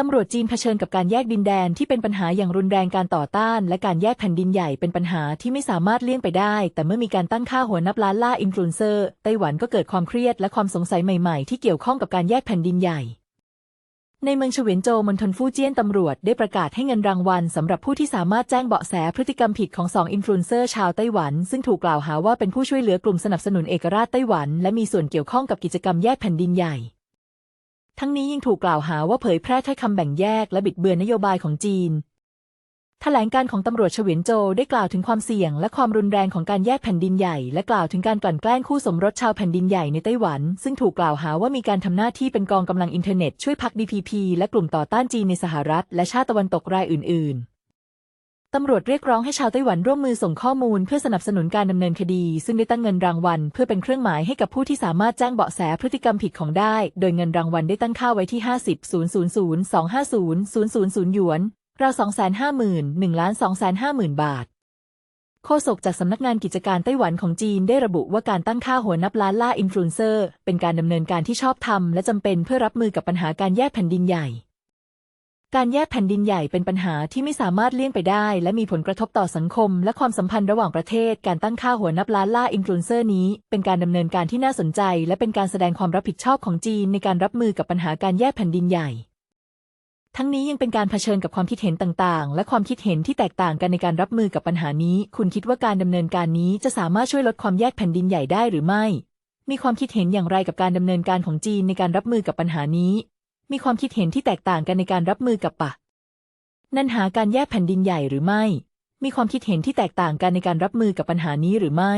ตำรวจจีนเผชิญกับการแยกดินแดนที่เป็นปัญหาอย่างรุนแรงการต่อต้าน และการแยกแผ่นดินใหญ่เป็นปัญหาที่ไม่สามารถเลี่ยงไปได้ แต่เมื่อมีการตั้งค่าหัวนับล้านล่าอินฟลูเอนเซอร์ไต้หวันก็เกิดความเครียดและความสงสัยใหม่ๆ ที่เกี่ยวข้องกับการแยกแผ่นดินใหญ่ ในเมืองเฉวียนโจวมณฑลฟู่เจี้ยนตำรวจได้ประกาศให้เงินรางวัลสำหรับผู้ที่สามารถแจ้งเบาะแสพฤติกรรมผิดของสองอินฟลูเอนเซอร์ชาวไต้หวัน ซึ่งถูกกล่าวหาว่าเป็นผู้ช่วยเหลือกลุ่มสนับสนุนเอกราชไต้หวัน และมีส่วนเกี่ยวข้องกับกิจกรรมแยกแผ่นดินใหญ่ ทั้งนี้ยังถูกกล่าวหาว่าเผยแพร่ถ้อยคำแบ่งแยกและบิดเบือนนโยบายของจีน แถลงการของตำรวจเฉวียนโจได้กล่าวถึงความเสี่ยง และความรุนแรงของการแยกแผ่นดินใหญ่ และกล่าวถึงการกลั่นแกล้งคู่สมรสชาวแผ่นดินใหญ่ในไต้หวัน ซึ่งถูกกล่าวหาว่ามีการทำหน้าที่เป็นกองกำลังอินเทอร์เน็ตช่วยพักดีพีและกลุ่มต่อต้านจีนในสหรัฐ และชาติตะวันตกรายอื่น ๆ ตำรวจเรียกร้องให้ชาวไต้หวันร่วมมือส่งข้อมูลเพื่อสนับสนุนการดำเนินคดี ซึ่งได้ตั้งเงินรางวัล เพื่อเป็นเครื่องหมายให้กับผู้ที่สามารถแจ้งเบาะแสพฤติกรรมผิดของได้ โดยเงินรางวัลได้ตั้งค่าไว้ที่ 50 000 250 000หยวนราว250,000 1ล้าน250,000 บาท โฆษกจากสำนักงานกิจการไต้หวันของจีนได้ระบุว่าการตั้งค่าหัวนับล้านล่าอินฟลูเอนเซอร์ เป็นการดำเนินการที่ชอบธรรมและจำเป็นเพื่อรับมือกับปัญหาการแยกแผ่นดินใหญ่ การแยกแผ่นดินใหญ่เป็นปัญหาที่ไม่สามารถเลี่ยงไปได้ และมีผลกระทบต่อสังคม และความสัมพันธ์ระหว่างประเทศ การตั้งค่าหัวนับล้านล่าอินฟลูเอนเซอร์นี้ เป็นการดำเนินการที่น่าสนใจ และเป็นการแสดงความรับผิดชอบของจีนในการรับมือกับปัญหาการแยกแผ่นดินใหญ่ ทั้งนี้ยังเป็นการเผชิญกับความคิดเห็นต่างๆ และความคิดเห็นที่แตกต่างกันในการรับมือกับปัญหานี้ คุณคิดว่าการดำเนินการนี้จะสามารถช่วยลดความแยกแผ่นดินใหญ่ได้หรือไม่ มีความคิดเห็นอย่างไรกับการดำเนินการของจีนในการรับมือกับปัญหานี้ มีความคิดเห็นที่แตกต่างกันในการรับมือกับปะนันหาการแยกแผ่นดินใหญ่หรือไม่ มีความคิดเห็นที่แตกต่างกันในการรับมือกับปัญหานี้หรือไม่